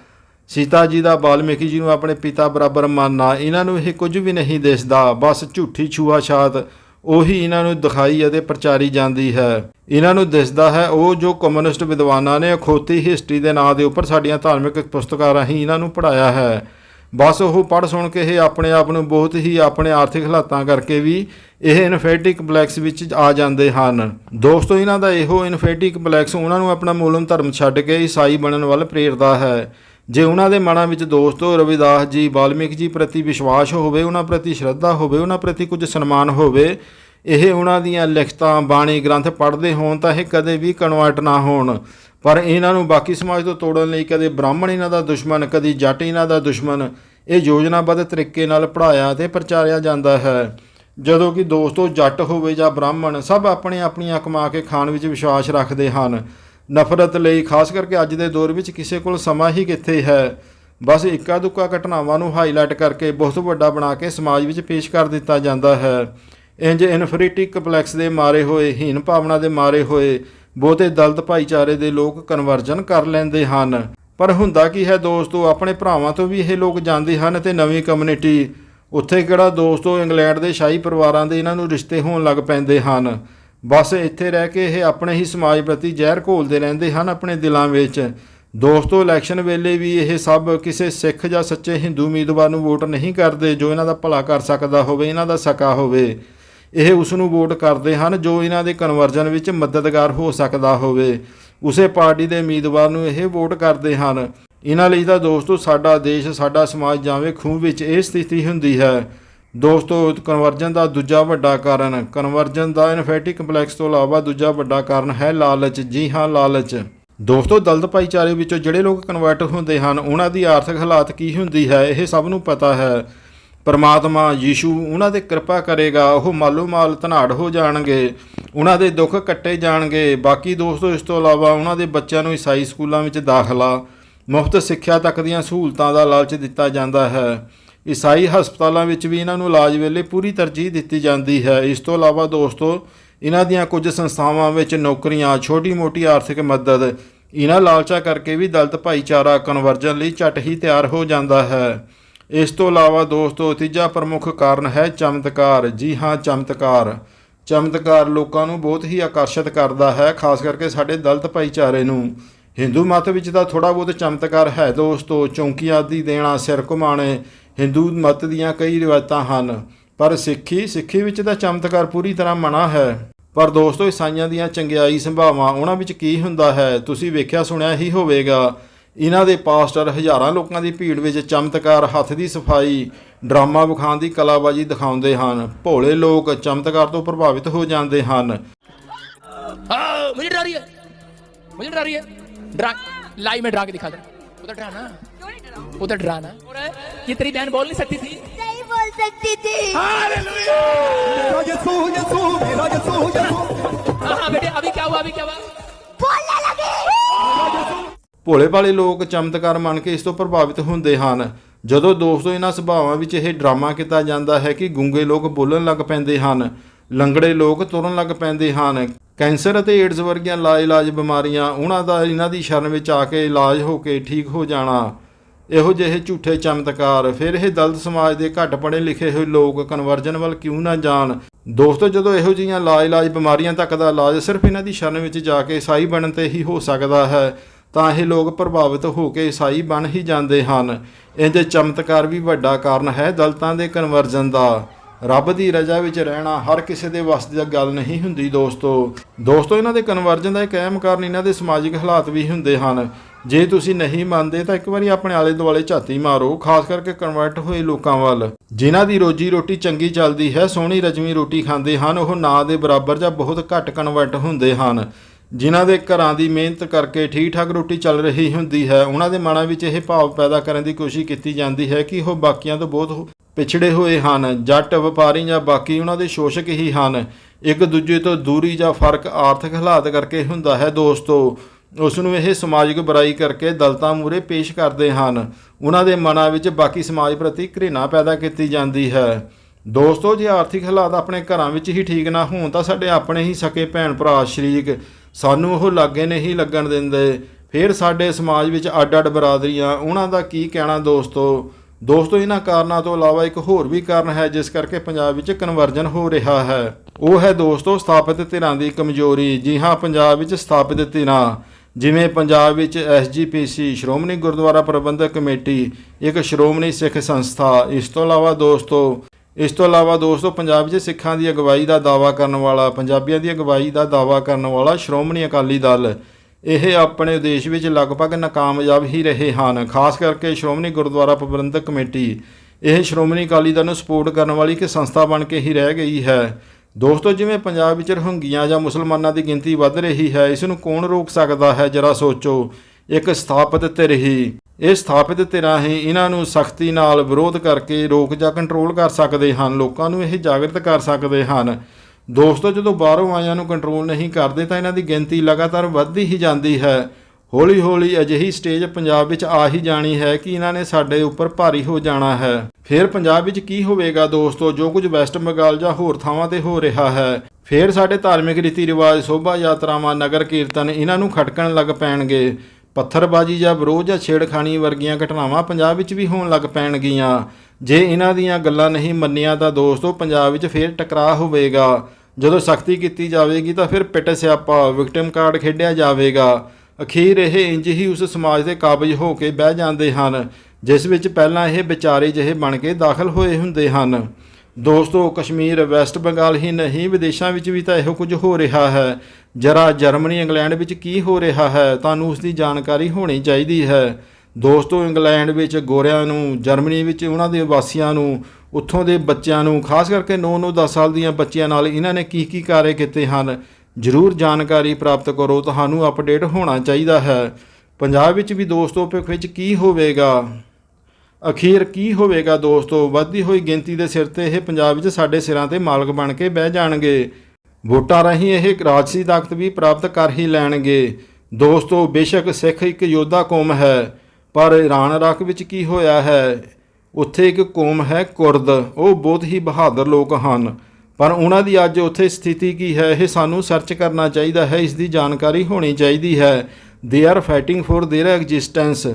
ਸੀਤਾ ਜੀ ਦਾ ਬਾਲਮੀਕੀ ਜੀ ਨੂੰ ਆਪਣੇ ਪਿਤਾ ਬਰਾਬਰ ਮੰਨਣਾ, ਇਹਨਾਂ ਨੂੰ ਇਹ ਕੁਝ ਵੀ ਨਹੀਂ ਦਿਸਦਾ, ਬਸ ਝੂਠੀ ਛੂਆ ਛਾਤ। ਉਹੀ ਇਹਨਾਂ ਨੂੰ ਦਿਖਾਈ ਅਤੇ ਪ੍ਰਚਾਰੀ ਜਾਂਦੀ ਹੈ। ਇਹਨਾਂ ਨੂੰ ਦਿਸਦਾ ਹੈ ਉਹ ਜੋ ਕਮਿਊਨਿਸਟ ਵਿਦਵਾਨਾਂ ਨੇ ਅਖੋਤੀ ਹਿਸਟਰੀ ਦੇ ਨਾਂ ਦੇ ਉੱਪਰ ਸਾਡੀਆਂ ਧਾਰਮਿਕ ਪੁਸਤਕਾਂ ਰਾਹੀਂ ਇਹਨਾਂ ਨੂੰ ਪੜਾਇਆ ਹੈ। ਬਸ ਉਹ ਪੜ੍ਹ ਸੁਣ ਕੇ ਇਹ ਆਪਣੇ ਆਪ ਨੂੰ ਬਹੁਤ ਹੀ ਆਪਣੇ ਆਰਥਿਕ ਹਾਲਾਤਾਂ ਕਰਕੇ ਵੀ ਇਹ ਇਨਫੈਟਿਕ ਕੰਪਲੈਕਸ ਵਿੱਚ ਆ ਜਾਂਦੇ ਹਨ। ਦੋਸਤੋ, ਇਹਨਾਂ ਦਾ ਇਹੋ ਇਨਫੈਟਿਕ ਕੰਪਲੈਕਸ ਉਹਨਾਂ ਨੂੰ ਆਪਣਾ ਮੂਲਮ ਧਰਮ ਛੱਡ ਕੇ ਈਸਾਈ ਬਣਨ ਵੱਲ ਪ੍ਰੇਰਦਾ ਹੈ। ਜੇ ਉਹਨਾਂ ਦੇ ਮਨਾਂ ਵਿੱਚ ਦੋਸਤੋ ਰਵਿਦਾਸ ਜੀ, ਵਾਲਮੀਕ ਜੀ ਪ੍ਰਤੀ ਵਿਸ਼ਵਾਸ ਹੋਵੇ, ਉਹਨਾਂ ਪ੍ਰਤੀ ਸ਼ਰਧਾ ਹੋਵੇ, ਉਹਨਾਂ ਪ੍ਰਤੀ ਕੁਝ ਸਨਮਾਨ ਹੋਵੇ, ਇਹ ਉਹਨਾਂ ਦੀਆਂ ਲਿਖਤਾਂ, ਬਾਣੀ, ਗ੍ਰੰਥ ਪੜ੍ਹਦੇ ਹੋਣ ਤਾਂ ਇਹ ਕਦੇ ਵੀ ਕਨਵਰਟ ਨਾ ਹੋਣ। ਪਰ ਇਹਨਾਂ ਨੂੰ ਬਾਕੀ ਸਮਾਜ ਤੋਂ ਤੋੜਨ ਲਈ ਕਦੇ ਬ੍ਰਾਹਮਣ ਇਹਨਾਂ ਦਾ ਦੁਸ਼ਮਣ, ਕਦੀ ਜੱਟ ਇਹਨਾਂ ਦਾ ਦੁਸ਼ਮਣ, ਇਹ ਯੋਜਨਾਬੱਧ ਤਰੀਕੇ ਨਾਲ ਪੜਾਇਆ ਤੇ ਪ੍ਰਚਾਰਿਆ ਜਾਂਦਾ ਹੈ। ਜਦੋਂ ਕਿ ਦੋਸਤੋ ਜੱਟ ਹੋਵੇ ਜਾਂ ਬ੍ਰਾਹਮਣ, ਸਭ ਆਪਣੇ ਆਪਣੀਆਂ ਕਮਾ ਕੇ ਖਾਣ ਵਿੱਚ ਵਿਸ਼ਵਾਸ ਰੱਖਦੇ ਹਨ। ਨਫ਼ਰਤ ਲਈ, ਖਾਸ ਕਰਕੇ ਅੱਜ ਦੇ ਦੌਰ ਵਿੱਚ ਕਿਸੇ ਕੋਲ ਸਮਾਂ ਹੀ ਕਿੱਥੇ ਹੈ? ਬਸ ਇੱਕਾ ਦੁੱਕਾ ਘਟਨਾਵਾਂ ਨੂੰ ਹਾਈਲਾਈਟ ਕਰਕੇ ਬਹੁਤ ਵੱਡਾ ਬਣਾ ਕੇ ਸਮਾਜ ਵਿੱਚ ਪੇਸ਼ ਕਰ ਦਿੱਤਾ ਜਾਂਦਾ ਹੈ। ਇੰਜ ਇਨਫੀਰੀਟੀ ਕੰਪਲੈਕਸ ਦੇ ਮਾਰੇ ਹੋਏ ਹੀਨ ਭਾਵਨਾ ਦੇ ਮਾਰੇ ਹੋਏ, ਬਹੁਤੇ ਦਲਤ ਭਾਈਚਾਰੇ ਦੇ ਲੋਕ ਕਨਵਰਜਨ ਕਰ ਲੈਂਦੇ ਹਨ। ਪਰ ਹੁੰਦਾ ਕੀ ਹੈ ਦੋਸਤੋ, ਆਪਣੇ ਭਰਾਵਾਂ ਤੋਂ ਵੀ ਇਹ ਲੋਕ ਜਾਂਦੇ ਹਨ ਤੇ ਨਵੀਂ ਕਮਿਊਨਿਟੀ ਉੱਥੇ ਕਿਹੜਾ ਦੋਸਤੋ, ਇੰਗਲੈਂਡ ਦੇ ਸ਼ਾਹੀ ਪਰਿਵਾਰਾਂ ਦੇ ਇਹਨਾਂ ਨੂੰ ਰਿਸ਼ਤੇ ਹੋਣ ਲੱਗ ਪੈਂਦੇ ਹਨ। ਬਸ ਇੱਥੇ ਰਹਿ ਕੇ ਇਹ ਆਪਣੇ ਹੀ ਸਮਾਜ ਪ੍ਰਤੀ ਜ਼ਹਿਰ ਘੋਲਦੇ ਰਹਿੰਦੇ ਹਨ ਆਪਣੇ ਦਿਲਾਂ ਵਿੱਚ। ਦੋਸਤੋ, ਇਲੈਕਸ਼ਨ ਵੇਲੇ ਵੀ ਇਹ ਸਭ ਕਿਸੇ ਸਿੱਖ ਜਾਂ ਸੱਚੇ ਹਿੰਦੂ ਉਮੀਦਵਾਰ ਨੂੰ ਵੋਟ ਨਹੀਂ ਕਰਦੇ ਜੋ ਇਹਨਾਂ ਦਾ ਭਲਾ ਕਰ ਸਕਦਾ ਹੋਵੇ, ਇਹਨਾਂ ਦਾ ਸਕਾ ਹੋਵੇ। ਇਹ ਉਸ ਨੂੰ ਵੋਟ ਕਰਦੇ ਹਨ ਜੋ ਇਹਨਾਂ ਦੇ ਕਨਵਰਜਨ ਵਿੱਚ ਮਦਦਗਾਰ ਹੋ ਸਕਦਾ ਹੋਵੇ। ਉਸੇ ਪਾਰਟੀ ਦੇ ਉਮੀਦਵਾਰ ਨੂੰ ਇਹ ਵੋਟ ਕਰਦੇ ਹਨ। ਇਹਨਾਂ ਲਈ ਤਾਂ ਦੋਸਤੋ, ਸਾਡਾ ਦੇਸ਼, ਸਾਡਾ ਸਮਾਜ ਜਾਵੇਂ ਖੂਹ ਵਿੱਚ ਇਹ ਸਥਿਤੀ ਹੁੰਦੀ ਹੈ। ਦੋਸਤੋ, ਕਨਵਰਜਨ ਦਾ ਦੂਜਾ ਵੱਡਾ ਕਾਰਨ, ਕਨਵਰਜਨ ਦਾ ਇਨਫੈਟਿਕ ਕੰਪਲੈਕਸ ਤੋਂ ਇਲਾਵਾ ਦੂਜਾ ਵੱਡਾ ਕਾਰਨ ਹੈ ਲਾਲਚ। ਜੀ ਹਾਂ, ਲਾਲਚ। ਦੋਸਤੋ, ਦਲਤ ਭਾਈਚਾਰੇ ਵਿੱਚੋਂ ਜਿਹੜੇ ਲੋਕ ਕਨਵਰਟ ਹੁੰਦੇ ਹਨ, ਉਹਨਾਂ ਦੀ ਆਰਥਿਕ ਹਾਲਾਤ ਕੀ ਹੁੰਦੀ ਹੈ, ਇਹ ਸਭ ਨੂੰ ਪਤਾ ਹੈ। ਪਰਮਾਤਮਾ ਯੀਸ਼ੂ ਉਹਨਾਂ ਦੇ ਕਿਰਪਾ ਕਰੇਗਾ, ਉਹ ਮਾਲੋ ਮਾਲ ਧਨਾੜ ਹੋ ਜਾਣਗੇ, ਉਹਨਾਂ ਦੇ ਦੁੱਖ ਕੱਟੇ ਜਾਣਗੇ। ਬਾਕੀ ਦੋਸਤੋ, ਇਸ ਤੋਂ ਇਲਾਵਾ ਉਹਨਾਂ ਦੇ ਬੱਚਿਆਂ ਨੂੰ ਈਸਾਈ ਸਕੂਲਾਂ ਵਿੱਚ ਦਾਖਲਾ, ਮੁਫਤ ਸਿੱਖਿਆ ਤੱਕ ਦੀਆਂ ਸਹੂਲਤਾਂ ਦਾ ਲਾਲਚ ਦਿੱਤਾ ਜਾਂਦਾ ਹੈ। ਈਸਾਈ ਹਸਪਤਾਲਾਂ ਵਿੱਚ ਵੀ ਇਹਨਾਂ ਨੂੰ ਇਲਾਜ ਵੇਲੇ ਪੂਰੀ ਤਰਜੀਹ ਦਿੱਤੀ ਜਾਂਦੀ ਹੈ। ਇਸ ਤੋਂ ਇਲਾਵਾ ਦੋਸਤੋ, ਇਹਨਾਂ ਦੀਆਂ ਕੁਝ ਸੰਸਥਾਵਾਂ ਵਿੱਚ ਨੌਕਰੀਆਂ, ਛੋਟੀ-ਮੋਟੀ ਆਰਥਿਕ ਮਦਦ, ਇਹਨਾਂ ਲਾਲਚਾ ਕਰਕੇ ਵੀ ਦਲਤ ਭਾਈਚਾਰਾ ਕਨਵਰਜਨ ਲਈ ਝਟ ਹੀ ਤਿਆਰ ਹੋ ਜਾਂਦਾ ਹੈ। ਇਸ ਤੋਂ ਇਲਾਵਾ ਦੋਸਤੋ, ਤੀਜਾ ਪ੍ਰਮੁੱਖ ਕਾਰਨ ਹੈ ਚਮਤਕਾਰ। ਜੀ ਹਾਂ, ਚਮਤਕਾਰ। ਚਮਤਕਾਰ ਲੋਕਾਂ ਨੂੰ ਬਹੁਤ ਹੀ ਆਕਰਸ਼ਿਤ ਕਰਦਾ ਹੈ, ਖਾਸ ਕਰਕੇ ਸਾਡੇ ਦਲਤ ਭਾਈਚਾਰੇ ਨੂੰ। ਹਿੰਦੂ ਮਤ ਵਿੱਚ ਤਾਂ ਥੋੜਾ ਬਹੁਤ ਚਮਤਕਾਰ ਹੈ ਦੋਸਤੋ ਚੌਂਕੀ ਆਦਿ ਦੇਣਾ, ਸਿਰ ਘੁਮਾਣੇ ਹਿੰਦੂ ਮਤ ਦੀਆਂ ਕਈ ਰਿਵਾਇਤਾਂ ਹਨ ਪਰ ਸਿੱਖੀ ਸਿੱਖੀ ਵਿੱਚ ਤਾਂ ਚਮਤਕਾਰ ਪੂਰੀ ਤਰ੍ਹਾਂ ਮਨਾ ਹੈ। ਪਰ ਦੋਸਤੋ ਈਸਾਈਆਂ ਦੀਆਂ ਚੰਗਿਆਈ ਸੰਭਾਵਾਂ ਉਹਨਾਂ ਵਿੱਚ ਕੀ ਹੁੰਦਾ ਹੈ ਤੁਸੀਂ ਵੇਖਿਆ ਸੁਣਿਆ ਹੀ ਹੋਵੇਗਾ। ਇਹਨਾਂ ਦੇ ਪਾਸਟਰ ਹਜ਼ਾਰਾਂ ਲੋਕਾਂ ਦੀ ਭੀੜ ਵਿੱਚ ਚਮਤਕਾਰ ਹੱਥ ਦੀ ਸਫ਼ਾਈ ਡਰਾਮਾ ਵਿਖਾਉਣ ਦੀ ਕਲਾਬਾਜ਼ੀ ਦਿਖਾਉਂਦੇ ਹਨ। ਭੋਲੇ ਲੋਕ ਚਮਤਕਾਰ ਤੋਂ ਪ੍ਰਭਾਵਿਤ ਹੋ ਜਾਂਦੇ ਹਨ। ਮੈਨੂੰ ਡਰ ਹੈ। ਮੈਨੂੰ ਡਰ ਹੈ। ਡਰਾ ਲਾਈ ਮੈਂ ਡਰਾ ਕੇ ਦਿਖਾ ਦੇ ਉਧਰ ਡਰਾਣਾ। ਉਧਰ ਡਰਾਣਾ। ये तेरी बहन बोल नहीं सकती थी नहीं बोल सकती थी मेरा यसू यसू मेरा यसू यसू हाँ हाँ बेटे अभी क्या हुआ अभी क्या हुआ बोलने लगी ਭੋਲੇ ਭਾਲੇ ਲੋਕ ਚਮਤਕਾਰ ਮੰਨ ਕੇ ਇਸ ਤੋਂ ਪ੍ਰਭਾਵਿਤ ਹੁੰਦੇ ਹਨ ਜਦੋਂ ਦੋਸਤੋ ਇਹਨਾਂ ਸੁਭਾਵਾਂ ਵਿੱਚ ਇਹ ਡਰਾਮਾ ਕੀਤਾ ਜਾਂਦਾ ਹੈ ਕਿ ਗੂੰਗੇ ਲੋਕ ਬੋਲਣ ਲੱਗ ਪੈਂਦੇ ਹਨ ਲੰਗੜੇ ਲੋਕ ਤੁਰਨ ਲੱਗ ਪੈਂਦੇ ਹਨ ਕੈਂਸਰ ਅਤੇ ਏਡਜ਼ ਵਰਗੀਆਂ ਲਾਇਲਾਜ ਬਿਮਾਰੀਆਂ ਉਹਨਾਂ ਦਾ ਇਹਨਾਂ ਦੀ ਸ਼ਰਨ ਵਿੱਚ ਆ ਕੇ ਇਲਾਜ ਹੋ ਕੇ ਠੀਕ ਹੋ ਜਾਣਾ ਇਹੋ ਜਿਹੇ ਝੂਠੇ ਚਮਤਕਾਰ, ਫਿਰ ਇਹ ਦਲਤ ਸਮਾਜ ਦੇ ਘੱਟ ਪੜ੍ਹੇ ਲਿਖੇ ਹੋਏ ਲੋਕ ਕਨਵਰਜਨ ਵੱਲ ਕਿਉਂ ਨਾ ਜਾਣ? ਦੋਸਤੋ, ਜਦੋਂ ਇਹੋ ਜਿਹੀਆਂ ਲਾਇਲਾਜ ਬਿਮਾਰੀਆਂ ਤੱਕ ਦਾ ਇਲਾਜ ਸਿਰਫ ਇਹਨਾਂ ਦੀ ਸ਼ਰਨ ਵਿੱਚ ਜਾ ਕੇ ਈਸਾਈ ਬਣਨ ਤੇ ਹੀ ਹੋ ਸਕਦਾ ਹੈ, ਤਾਂ ਇਹ ਲੋਕ ਪ੍ਰਭਾਵਿਤ ਹੋ ਕੇ ਈਸਾਈ ਬਣ ਹੀ ਜਾਂਦੇ ਹਨ। ਇਹਦੇ ਚਮਤਕਾਰ ਵੀ ਵੱਡਾ ਕਾਰਨ ਹੈ ਦਲਤਾਂ ਦੇ ਕਨਵਰਜਨ ਦਾ। ਰੱਬ ਦੀ ਰਜ਼ਾ ਵਿੱਚ ਰਹਿਣਾ ਹਰ ਕਿਸੇ ਦੇ ਵੱਸ ਦੀ ਗੱਲ ਨਹੀਂ ਹੁੰਦੀ ਦੋਸਤੋ। ਦੋਸਤੋ, ਇਹਨਾਂ ਦੇ ਕਨਵਰਜਨ ਦਾ ਇੱਕ ਅਹਿਮ ਕਾਰਨ ਇਹਨਾਂ ਦੇ ਸਮਾਜਿਕ ਹਾਲਾਤ ਵੀ ਹੁੰਦੇ ਹਨ। ਜੇ ਤੁਸੀਂ ਨਹੀਂ ਮੰਨਦੇ ਤਾਂ ਇੱਕ ਵਾਰੀ ਆਪਣੇ ਆਲੇ ਦੁਆਲੇ ਝਾਤੀ ਮਾਰੋ, ਖਾਸ ਕਰਕੇ ਕਨਵਰਟ ਹੋਏ ਲੋਕਾਂ ਵੱਲ। ਜਿਨ੍ਹਾਂ ਦੀ ਰੋਜੀ ਰੋਟੀ ਚੰਗੀ ਚੱਲਦੀ ਹੈ, ਸੋਹਣੀ ਰਜਵੀਂ ਰੋਟੀ ਖਾਂਦੇ ਹਨ, ਉਹ ਨਾ ਦੇ ਬਰਾਬਰ ਜਾਂ ਬਹੁਤ ਘੱਟ ਕਨਵਰਟ ਹੁੰਦੇ ਹਨ। ਜਿਨ੍ਹਾਂ ਦੇ ਘਰਾਂ ਦੀ ਮਿਹਨਤ ਕਰਕੇ ਠੀਕ ਠਾਕ ਰੋਟੀ ਚੱਲ ਰਹੀ ਹੁੰਦੀ ਹੈ, ਉਹਨਾਂ ਦੇ ਮਨਾਂ ਵਿੱਚ ਇਹ ਭਾਵ ਪੈਦਾ ਕਰਨ ਦੀ ਕੋਸ਼ਿਸ਼ ਕੀਤੀ ਜਾਂਦੀ ਹੈ ਕਿ ਉਹ ਬਾਕੀਆਂ ਤੋਂ ਬਹੁਤ ਪਿਛੜੇ ਹੋਏ ਹਨ, ਜੱਟ, ਵਪਾਰੀ ਜਾਂ ਬਾਕੀ ਉਹਨਾਂ ਦੇ ਸ਼ੋਸ਼ਕ ਹੀ ਹਨ। ਇੱਕ ਦੂਜੇ ਤੋਂ ਦੂਰੀ ਜਾਂ ਫ਼ਰਕ ਆਰਥਿਕ ਹਾਲਾਤ ਕਰਕੇ ਹੁੰਦਾ ਹੈ, ਦੋਸਤੋ। ਉਸ ਨੂੰ ਇਹ ਸਮਾਜਿਕ ਬੁਰਾਈ ਕਰਕੇ ਦਲਤਾਂ ਮੂਰੇ ਪੇਸ਼ ਕਰਦੇ ਹਨ। ਉਹਨਾਂ ਦੇ ਮਨਾਂ ਵਿੱਚ ਬਾਕੀ ਸਮਾਜ ਪ੍ਰਤੀ ਘৃণਾ ਪੈਦਾ ਕੀਤੀ ਜਾਂਦੀ ਹੈ। ਦੋਸਤੋ, ਜੇ ਆਰਥਿਕ ਹਾਲਾਤ ਆਪਣੇ ਘਰਾਂ ਵਿੱਚ ਹੀ ਠੀਕ ਨਾ ਹੋਣ, ਤਾਂ ਸਾਡੇ ਆਪਣੇ ਹੀ ਸਕੇ ਭੈਣ ਭਰਾ ਸ਼ਰੀਕ। ਸਾਨੂੰ ਉਹ ਲਾਗੇ ਨਹੀਂ ਲੱਗਣ ਦਿੰਦੇ। ਫਿਰ ਸਾਡੇ ਸਮਾਜ ਵਿੱਚ ਅੱਡ-ਅੱਡ ਬਰਾਦਰੀਆਂ, ਉਹਨਾਂ ਦਾ ਕੀ ਕਹਿਣਾ ਦੋਸਤੋ? ਦੋਸਤੋ, ਇਹਨਾਂ ਕਾਰਨਾਂ ਤੋਂ ਇਲਾਵਾ ਇੱਕ ਹੋਰ ਵੀ ਕਾਰਨ ਹੈ, ਜਿਸ ਕਰਕੇ ਪੰਜਾਬ ਵਿੱਚ ਕਨਵਰਜਨ ਹੋ ਰਿਹਾ ਹੈ। ਉਹ ਹੈ ਦੋਸਤੋ, ਸਥਾਪਿਤ ਧਿਰਾਂ ਦੀ ਕਮਜ਼ੋਰੀ। ਜੀ ਹਾਂ, ਪੰਜਾਬ ਵਿੱਚ ਸਥਾਪਿਤ ਧਿਰਾਂ। ਜਿਵੇਂ ਪੰਜਾਬ ਵਿੱਚ ਐਸਜੀਪੀਸੀ ਸ਼੍ਰੋਮਣੀ ਗੁਰਦੁਆਰਾ ਪ੍ਰਬੰਧਕ ਕਮੇਟੀ, ਇੱਕ ਸ਼੍ਰੋਮਣੀ ਸਿੱਖ ਸੰਸਥਾ, ਇਸ ਤੋਂ ਇਲਾਵਾ ਦੋਸਤੋ, ਇਸ ਤੋਂ ਇਲਾਵਾ ਦੋਸਤੋ, ਪੰਜਾਬ 'ਚ ਸਿੱਖਾਂ ਦੀ ਅਗਵਾਈ ਦਾ ਦਾਵਾ ਕਰਨ ਵਾਲਾ, ਪੰਜਾਬੀਆਂ ਦੀ ਅਗਵਾਈ ਦਾ ਦਾਵਾ ਕਰਨ ਵਾਲਾ ਸ਼੍ਰੋਮਣੀ ਅਕਾਲੀ ਦਲ, ਇਹ ਆਪਣੇ ਦੇਸ਼ ਵਿੱਚ ਲਗਭਗ ਨਾਕਾਮਯਾਬ ਹੀ ਰਹੇ ਹਨ। ਖਾਸ ਕਰਕੇ ਸ਼੍ਰੋਮਣੀ ਗੁਰਦੁਆਰਾ ਪ੍ਰਬੰਧਕ ਕਮੇਟੀ, ਇਹ ਸ਼੍ਰੋਮਣੀ ਅਕਾਲੀ ਦਲ ਨੂੰ ਸਪੋਰਟ ਕਰਨ ਵਾਲੀ ਇੱਕ ਸੰਸਥਾ ਬਣ ਕੇ ਹੀ ਰਹਿ ਗਈ ਹੈ। ਦੋਸਤੋ, ਜਿਵੇਂ ਪੰਜਾਬ ਵਿੱਚ ਰਹੰਗੀਆਂ ਜਾਂ ਮੁਸਲਮਾਨਾਂ ਦੀ ਗਿਣਤੀ ਵੱਧ ਰਹੀ ਹੈ, ਇਸ ਨੂੰ ਕੌਣ ਰੋਕ ਸਕਦਾ ਹੈ, ਜਰਾ ਸੋਚੋ। ਇੱਕ ਸਥਾਪਿਤ ਧਿਰ ਹੀ ਇਹ ਸਥਾਪਿਤ ਧਿਰਾਂ ਹੀ ਇਹਨਾਂ ਨੂੰ ਸਖਤੀ ਨਾਲ ਵਿਰੋਧ ਕਰਕੇ ਰੋਕ ਜਾਂ ਕੰਟਰੋਲ ਕਰ ਸਕਦੇ ਹਨ, ਲੋਕਾਂ ਨੂੰ ਇਹ ਜਾਗਰਤ ਕਰ ਸਕਦੇ ਹਨ। ਦੋਸਤੋ, ਜਦੋਂ ਬਾਹਰੋਂ ਆਇਆਂ ਨੂੰ ਕੰਟਰੋਲ ਨਹੀਂ ਕਰਦੇ, ਤਾਂ ਇਹਨਾਂ ਦੀ ਗਿਣਤੀ ਲਗਾਤਾਰ ਵੱਧਦੀ ਹੀ ਜਾਂਦੀ ਹੈ। ਹੌਲੀ ਹੌਲੀ ਅਜਿਹੀ ਸਟੇਜ ਪੰਜਾਬ ਵਿੱਚ ਆ ਹੀ ਜਾਣੀ ਹੈ ਕਿ ਇਹਨਾਂ ਨੇ ਸਾਡੇ ਉੱਪਰ ਭਾਰੀ ਹੋ ਜਾਣਾ ਹੈ। ਫਿਰ ਪੰਜਾਬ ਵਿੱਚ ਕੀ ਹੋਵੇਗਾ ਦੋਸਤੋ? ਜੋ ਕੁਝ ਵੈਸਟ ਬੰਗਾਲ ਜਾਂ ਹੋਰ ਥਾਵਾਂ ਤੇ ਹੋ ਰਿਹਾ ਹੈ। ਫਿਰ ਸਾਡੇ ਧਾਰਮਿਕ ਰੀਤੀ ਰਿਵਾਜ ਸ਼ੋਭਾ ਯਾਤਰਾਵਾਂ, ਨਗਰ ਕੀਰਤਨ ਇਹਨਾਂ ਨੂੰ ਖਟਕਣ ਲੱਗ ਪੈਣਗੇ। ਪੱਥਰਬਾਜ਼ੀ ਜਾਂ ਵਿਰੋਧ ਜਾਂ ਛੇੜਖਾਨੀ ਵਰਗੀਆਂ ਘਟਨਾਵਾਂ ਪੰਜਾਬ ਵਿੱਚ ਵੀ ਹੋਣ ਲੱਗ ਪੈਣਗੀਆਂ। ਜੇ ਇਹਨਾਂ ਦੀਆਂ ਗੱਲਾਂ ਨਹੀਂ ਮੰਨੀਆਂ ਤਾਂ ਦੋਸਤੋ ਪੰਜਾਬ ਵਿੱਚ ਫੇਰ ਟਕਰਾਅ ਹੋਵੇਗਾ। ਜਦੋਂ ਸਖਤੀ ਕੀਤੀ ਜਾਵੇਗੀ ਤਾਂ ਫਿਰ ਪਿੱਟ ਸਿਆਪਾ, ਵਿਕਟਿਮ ਕਾਰਡ ਖੇਡਿਆ ਜਾਵੇਗਾ। ਅਖੀਰ ਇਹ ਇੰਜ ਹੀ ਉਸ ਸਮਾਜ ਦੇ ਕਾਬਜ ਹੋ ਕੇ ਬਹਿ ਜਾਂਦੇ ਹਨ, ਜਿਸ ਵਿੱਚ ਪਹਿਲਾਂ ਇਹ ਵਿਚਾਰੇ ਜਿਹੇ ਬਣ ਕੇ ਦਾਖਲ ਹੋਏ ਹੁੰਦੇ ਹਨ। ਦੋਸਤੋ, ਕਸ਼ਮੀਰ, ਵੈਸਟ ਬੰਗਾਲ ਹੀ ਨਹੀਂ, ਵਿਦੇਸ਼ਾਂ ਵਿੱਚ ਵੀ ਤਾਂ ਇਹੋ ਕੁਝ ਹੋ ਰਿਹਾ ਹੈ। ਜਰਾ ਜਰਮਨੀ, ਇੰਗਲੈਂਡ ਵਿੱਚ ਕੀ ਹੋ ਰਿਹਾ ਹੈ, ਤੁਹਾਨੂੰ ਉਸ ਦੀ ਜਾਣਕਾਰੀ ਹੋਣੀ ਚਾਹੀਦੀ ਹੈ। ਦੋਸਤੋ, ਇੰਗਲੈਂਡ ਵਿੱਚ ਗੋਰਿਆਂ ਨੂੰ, ਜਰਮਨੀ ਵਿੱਚ ਉਹਨਾਂ ਦੇ ਵਾਸੀਆਂ ਨੂੰ, ਉੱਥੋਂ ਦੇ ਬੱਚਿਆਂ ਨੂੰ, ਖਾਸ ਕਰਕੇ 9-9 10 ਸਾਲ ਦੀਆਂ ਬੱਚਿਆਂ ਨਾਲ ਇਹਨਾਂ ਨੇ ਕੀ ਕੀ ਕਾਰੇ ਕੀਤੇ ਹਨ? ਜ਼ਰੂਰ ਜਾਣਕਾਰੀ ਪ੍ਰਾਪਤ ਕਰੋ, ਤੁਹਾਨੂੰ ਅਪਡੇਟ ਹੋਣਾ ਚਾਹੀਦਾ ਹੈ। ਪੰਜਾਬ ਵਿੱਚ ਵੀ ਦੋਸਤੋ, ਭਵਿੱਖ ਵਿੱਚ ਕੀ ਹੋਵੇਗਾ? ਅਖੀਰ ਕੀ ਹੋਵੇਗਾ ਦੋਸਤੋ? ਵੱਧਦੀ ਹੋਈ ਗਿਣਤੀ ਦੇ ਸਿਰ ਤੇ ਇਹ ਪੰਜਾਬ ਵਿੱਚ ਸਾਡੇ ਸਿਰਾਂ ਤੇ ਮਾਲਕ ਬਣ ਕੇ ਬਹਿ ਜਾਣਗੇ। ਵੋਟਾਂ ਰਾਹੀਂ ਇਹ ਰਾਜਸੀ ਤਾਕਤ ਵੀ ਪ੍ਰਾਪਤ ਕਰ ਹੀ ਲੈਣਗੇ। ਦੋਸਤੋ, ਬੇਸ਼ੱਕ ਸਿੱਖ ਇੱਕ ਯੋਧਾ ਕੌਮ ਹੈ, ਪਰ ਇਰਾਨ ਇਰਾਕ ਵਿੱਚ ਕੀ ਹੋਇਆ ਹੈ? ਉੱਥੇ ਇੱਕ ਕੌਮ ਹੈ ਕੁਰਦ, ਉਹ ਬਹੁਤ ਹੀ ਬਹਾਦਰ ਲੋਕ ਹਨ। ਪਰ ਉਹਨਾਂ ਦੀ ਅੱਜ ਉੱਥੇ ਸਥਿਤੀ ਕੀ ਹੈ, ਇਹ ਸਾਨੂੰ ਸਰਚ ਕਰਨਾ ਚਾਹੀਦਾ ਹੈ, ਇਸ ਦੀ ਜਾਣਕਾਰੀ ਹੋਣੀ ਚਾਹੀਦੀ ਹੈ। They are fighting for their existence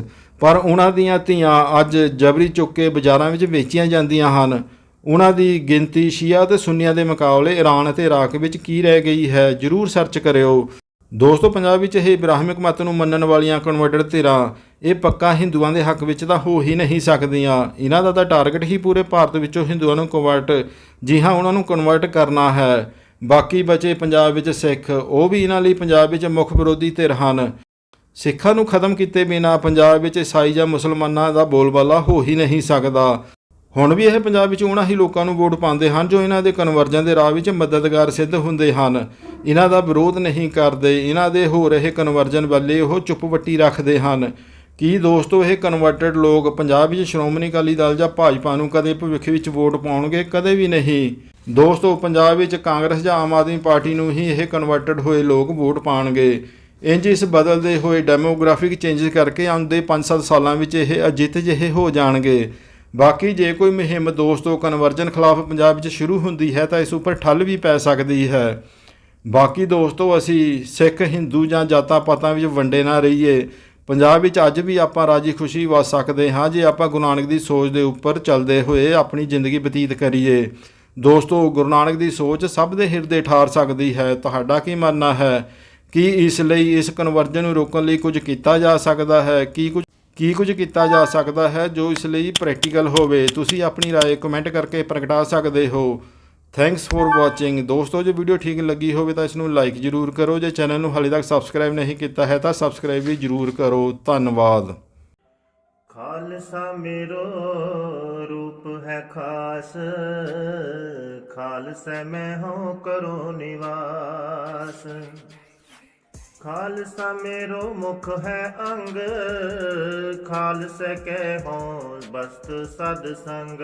ਪਰ ਉਹਨਾਂ ਦੀਆਂ ਧੀਆਂ ਅੱਜ ਜਬਰੀ ਚੁੱਕ ਕੇ ਬਾਜ਼ਾਰਾਂ ਵਿੱਚ ਵੇਚੀਆਂ ਜਾਂਦੀਆਂ ਹਨ। ਉਹਨਾਂ ਦੀ ਗਿਣਤੀ ਸ਼ੀਆ ਤੇ ਸੁੰਨੀਆਂ ਦੇ ਮੁਕਾਬਲੇ ਈਰਾਨ ਅਤੇ ਇਰਾਕ ਵਿੱਚ ਕੀ ਰਹਿ ਗਈ ਹੈ, ਜਰੂਰ ਸਰਚ ਕਰਿਓ। ਦੋਸਤੋ, ਪੰਜਾਬ ਵਿੱਚ ਇਹ ਇਬਰਾਹਿਮਿਕ ਮਤ ਨੂੰ ਮੰਨਣ ਵਾਲੀਆਂ ਕਨਵਰਟਡ ਧਿਰਾਂ ਇਹ ਪੱਕਾ ਹਿੰਦੂਆਂ ਦੇ ਹੱਕ ਵਿੱਚ ਤਾਂ ਹੋ ਹੀ ਨਹੀਂ ਸਕਦੀਆਂ। ਇਹਨਾਂ ਦਾ ਤਾਂ ਟਾਰਗੇਟ ਹੀ ਪੂਰੇ ਭਾਰਤ ਵਿੱਚੋਂ ਹਿੰਦੂਆਂ ਨੂੰ ਕਨਵਰਟ ਜੀ ਹਾਂ, ਉਹਨਾਂ ਨੂੰ ਕਨਵਰਟ ਕਰਨਾ ਹੈ। ਬਾਕੀ ਬਚੇ ਪੰਜਾਬ ਵਿੱਚ ਸਿੱਖ, ਉਹ ਵੀ ਇਹਨਾਂ ਲਈ ਪੰਜਾਬ ਵਿੱਚ ਮੁੱਖ ਵਿਰੋਧੀ ਧਿਰ ਹਨ। ਸਿੱਖਾਂ ਨੂੰ ਖਤਮ ਕੀਤੇ ਬਿਨਾ ਪੰਜਾਬ ਵਿੱਚ ਈਸਾਈ ਜਾਂ ਮੁਸਲਮਾਨਾਂ ਦਾ ਬੋਲਬਾਲਾ ਹੋ ਹੀ ਨਹੀਂ ਸਕਦਾ। ਹੁਣ ਵੀ ਇਹ ਪੰਜਾਬ ਵਿੱਚ ਉਹਨਾਂ ਹੀ ਲੋਕਾਂ ਨੂੰ ਵੋਟ ਪਾਉਂਦੇ ਹਨ ਜੋ ਇਹਨਾਂ ਦੇ ਕਨਵਰਜਨ ਦੇ ਰਾਹ ਵਿੱਚ ਮਦਦਗਾਰ ਸਿੱਧ ਹੁੰਦੇ ਹਨ। ਇਹਨਾਂ ਦਾ ਵਿਰੋਧ ਨਹੀਂ ਕਰਦੇ। ਇਹਨਾਂ ਦੇ ਹੋ ਰਹੇ ਕਨਵਰਜਨ ਵੱਲੇ ਉਹ ਚੁੱਪ ਵੱਟੀ ਰੱਖਦੇ ਹਨ। ਕੀ ਦੋਸਤੋ, ਇਹ ਕਨਵਰਟਡ ਲੋਕ ਪੰਜਾਬ ਵਿੱਚ ਸ਼੍ਰੋਮਣੀ ਅਕਾਲੀ ਦਲ ਜਾਂ ਭਾਜਪਾ ਨੂੰ ਕਦੇ ਭਵਿੱਖ ਵਿੱਚ ਵੋਟ ਪਾਉਣਗੇ, ਕਦੇ ਵੀ ਨਹੀਂ? ਦੋਸਤੋ, ਪੰਜਾਬ ਵਿੱਚ ਕਾਂਗਰਸ ਜਾਂ ਆਮ ਆਦਮੀ ਪਾਰਟੀ ਨੂੰ ਹੀ ਇਹ ਕਨਵਰਟਡ ਹੋਏ ਲੋਕ ਵੋਟ ਪਾਉਣਗੇ। ਇੰਜ ਇਸ ਬਦਲਦੇ ਹੋਏ ਡੈਮੋਗ੍ਰਾਫਿਕ ਚੇਂਜਸ ਕਰਕੇ ਆਉਂਦੇ 5-7 ਸਾਲਾਂ ਵਿੱਚ ਇਹ ਅਜਿੱਤ ਜਿਹੇ ਹੋ ਜਾਣਗੇ। ਬਾਕੀ ਜੇ ਕੋਈ ਮੁਹਿੰਮ ਦੋਸਤੋ ਕਨਵਰਜਨ ਖਿਲਾਫ ਪੰਜਾਬ ਵਿੱਚ ਸ਼ੁਰੂ ਹੁੰਦੀ ਹੈ ਤਾਂ ਇਸ ਉੱਪਰ ਠੱਲ ਵੀ ਪੈ ਸਕਦੀ ਹੈ। ਬਾਕੀ ਦੋਸਤੋ, ਅਸੀਂ ਸਿੱਖ, ਹਿੰਦੂ ਜਾਂ ਜਾਤਾਂ ਪਾਤਾਂ ਵਿੱਚ ਵੰਡੇ ਨਾ ਰਹੀਏ। ਪੰਜਾਬ ਵਿੱਚ ਅੱਜ ਵੀ ਆਪਾਂ ਰਾਜੀ ਖੁਸ਼ੀ ਵਸ ਸਕਦੇ ਹਾਂ ਜੇ ਆਪਾਂ ਗੁਰੂ ਨਾਨਕ ਦੀ ਸੋਚ ਦੇ ਉੱਪਰ ਚੱਲਦੇ ਹੋਏ ਆਪਣੀ ਜ਼ਿੰਦਗੀ ਬਤੀਤ ਕਰੀਏ ਦੋਸਤੋ ਗੁਰੂ ਨਾਨਕ ਦੀ ਸੋਚ ਸਭ ਦੇ ਹਿਰਦੇ ਠਾਰ ਸਕਦੀ ਹੈ ਤੁਹਾਡਾ ਕੀ ਮੰਨਣਾ ਹੈ ਕੀ ਇਸ ਲਈ ਇਸ ਕਨਵਰਜਨ ਨੂੰ ਰੋਕਣ ਲਈ ਕੁਝ ਕੀਤਾ ਜਾ ਸਕਦਾ ਹੈ ਕੀ ਕੁਝ ਕੀ ਕੁਝ ਕੀਤਾ ਜਾ ਸਕਦਾ ਹੈ ਜੋ ਇਸ ਲਈ ਪ੍ਰੈਕਟੀਕਲ ਹੋਵੇ ਤੁਸੀਂ ਆਪਣੀ رائے ਕਮੈਂਟ ਕਰਕੇ ਪ੍ਰਗਟਾ ਸਕਦੇ ਹੋ ਥੈਂਕਸ ਫॉर ਵਾਚਿੰਗ ਦੋਸਤੋ, ਜੇ ਵੀਡੀਓ ਠੀਕ ਲੱਗੀ ਹੋਵੇ ਤਾਂ ਇਸ ਨੂੰ ਲਾਈਕ ਜਰੂਰ ਕਰੋ। ਜੇ ਚੈਨਲ ਨੂੰ ਹਾਲੇ ਤੱਕ ਸਬਸਕ੍ਰਾਈਬ ਨਹੀਂ ਕੀਤਾ ਹੈ ਤਾਂ ਸਬਸਕ੍ਰਾਈਬ ਵੀ ਜਰੂਰ ਕਰੋ। ਧੰਨਵਾਦ। ਖਾਲਸਾ ਮੇਰੋ, ਰੂਪ ਹੈ ਖਾਸ। ਖਾਲਸਾ ਮੈਂ ਹੋ, ਕਰੋ ਨਿਵਾਸ। ਖਾਲਸਾ ਮੇਰੋ, ਮੁਖ ਹੈ ਅੰਗ। ਖਾਲਸਾ ਕਹਿ ਹੋ ਬਸਤ ਸਦ ਸੰਗ।